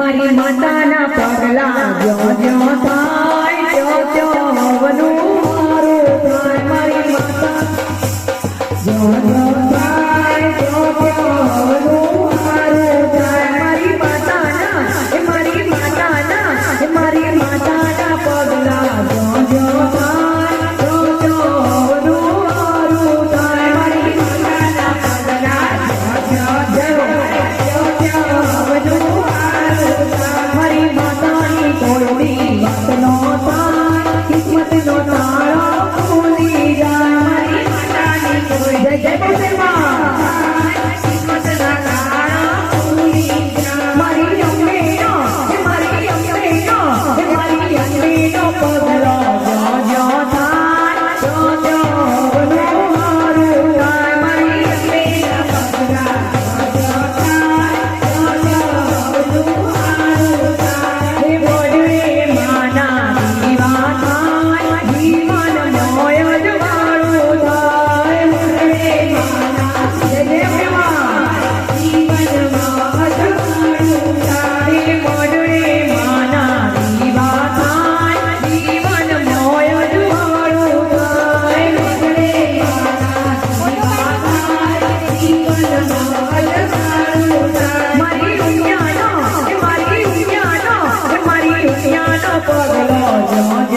મારી માતાના પગલા જ્યો જ્યો થાય ત્યો ત્યો હવનું મારું થાય મારી માતા. જ્યો જ્યો થાય. Deus.